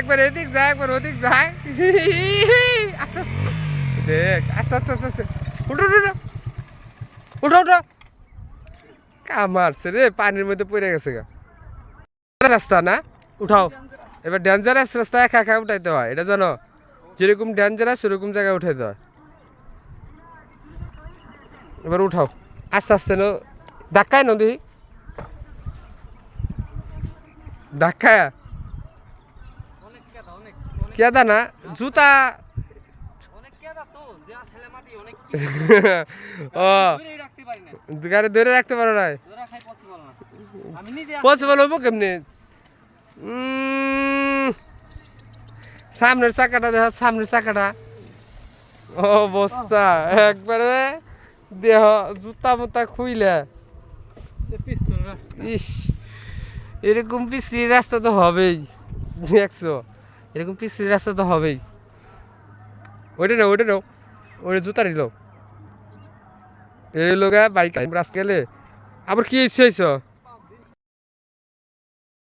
একবার এদিক যায় একবার ওদিক যায় আস্তে আস্তে। দেখ, আস্তে আস্তে আস্তে আস্তে। উঠো উঠো উঠো। উঠো কামারছে রে, পানির মধ্যে পড়ে গেছে গা। রাস্তা না? উঠাও। এবার ডেঞ্জারাস রাস্তা একা একা উঠাইতে হয়। এটা জানো, যেরকম ডেঞ্জারাস সেরকম জায়গায় উঠাইতে হয়। এবার উঠাও। আস্তে আস্তে নো ধাক্কায় না দেখি। ধাক্কায়? কেদা না? জুতা। ও। গাড়ি ধরে রাখতে পারো না পসিবল হব কেমনি? সামনের চাকাটা দেখ সামনের চাকাটা। অবস্থা। একবারে দেহ জুতা মুতা খুইলে। ইস এরকম পিছড়ি রাস্তা তো হবেই। দেখছ এরকম পিছিয়ে রাস্তা তো হবেই। ওইটা নাও ওইটা নাও। ওই জুতা নিল। এই লোক বাইক আজকালে আবার কি হয়েছে?